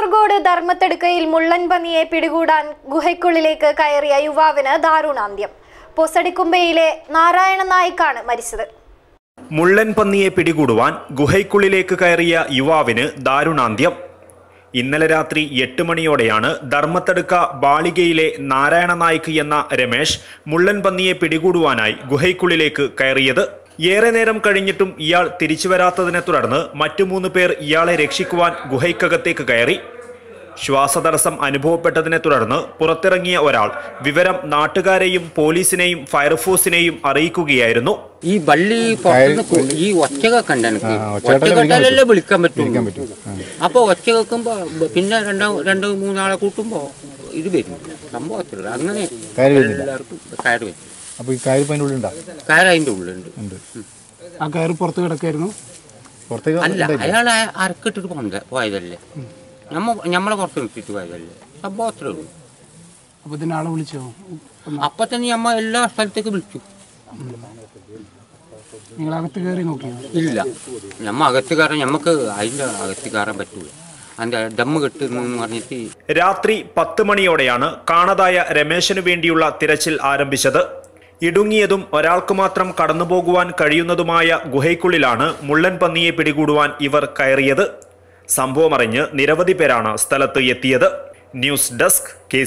കാസർഗോഡ് ധർമ്മത്തെടുക്കയിൽ മുള്ളൻപന്നിയെ പിടികൂടാൻ ഗുഹയ്ക്കുള്ളിലേക്ക് കയറിയ യുവാവിന് ദാരുണാന്ത്യം. പൊസടിക്കുമ്പയിലെ നാരായണ നായിക്കാണ് മരിച്ചത്. മുള്ളൻ പന്നിയെ പിടികൂടുവാൻ ഗുഹയ്ക്കുള്ളിലേക്ക് കയറിയ യുവാവിന് ദാരുണാന്ത്യം. ഇന്നലെ രാത്രി എട്ട് മണിയോടെയാണ് ധർമ്മത്തടുക്ക ബാളികയിലെ നാരായണ നായിക്ക് എന്ന രമേശ് മുള്ളൻ പന്നിയെ പിടികൂടുവാനായി ഗുഹയ്ക്കുള്ളിലേക്ക് കയറിയത്. ഏറെ നേരം കഴിഞ്ഞിട്ടും ഇയാൾ തിരിച്ചു വരാത്തതിനെ തുടർന്ന് മറ്റു മൂന്ന് പേർ ഇയാളെ രക്ഷിക്കുവാൻ ഗുഹയ്ക്കകത്തേക്ക് കയറി. ശ്വാസതടസ്സം അനുഭവപ്പെട്ടതിനെ തുടർന്ന് പുറത്തിറങ്ങിയ ഒരാൾ വിവരം നാട്ടുകാരെയും പോലീസിനെയും ഫയർഫോഴ്സിനെയും അറിയിക്കുകയായിരുന്നു. ഈ വള്ളി ഈ ഒച്ച എനിക്ക് കേട്ടാലല്ലേ പറ്റും. വിളിക്കാൻ പറ്റൂ. അപ്പൊ ഒച്ച കേൾക്കുമ്പോ പിന്നെ രണ്ടോ രണ്ടോ മൂന്നാളെ കൂട്ടുമ്പോ ഇത് വരും. സംഭവത്തിലുള്ള അങ്ങനെ എല്ലാവർക്കും കയറി വരും. അപ്പോൾ ഈ കായൽ പതിന്റെ ഉള്ളിലുണ്ടാ? കയർ അതിന്റെ ഉള്ളിലുണ്ട്. ഉണ്ട്. ആ കയർ പുറത്ത് കിടക്കായിരുന്നു പുറത്തേക്ക് അല്ല? അയാൾ അരക്കിട്ടിട്ട് പോന്ന പോയതല്ലേ. നമ്മ നമ്മളെ പുറത്ത് നിർത്തിയിട്ട് പോയതല്ലേ. സംഭവത്തിലേ ഉള്ളൂ. അപ്പൊ ഇതിന് ആളെ വിളിച്ചോ? അപ്പൊ തന്നെ നമ്മ എല്ലാ സ്ഥലത്തേക്ക് വിളിച്ചു. നിങ്ങൾ അകത്ത് കയറി നോക്കിയോ? ഇല്ല. നമ്മ അകത്ത് കയറാൻ നമുക്ക് അതിന്റെ അകത്ത് കയറാൻ പറ്റൂല. രാത്രി പത്ത് മണിയോടെയാണ് കാണാതായ രമേശിനു വേണ്ടിയുള്ള തിരച്ചിൽ ആരംഭിച്ചത്. ഇടുങ്ങിയതും ഒരാൾക്ക് മാത്രം കടന്നുപോകുവാൻ കഴിയുന്നതുമായ ഗുഹയ്ക്കുള്ളിലാണ് മുള്ളൻ പന്നിയെ പിടികൂടുവാൻ ഇവർ കയറിയത്. സംഭവമറിഞ്ഞ് നിരവധി പേരാണ് സ്ഥലത്ത് എത്തിയത്. News desk K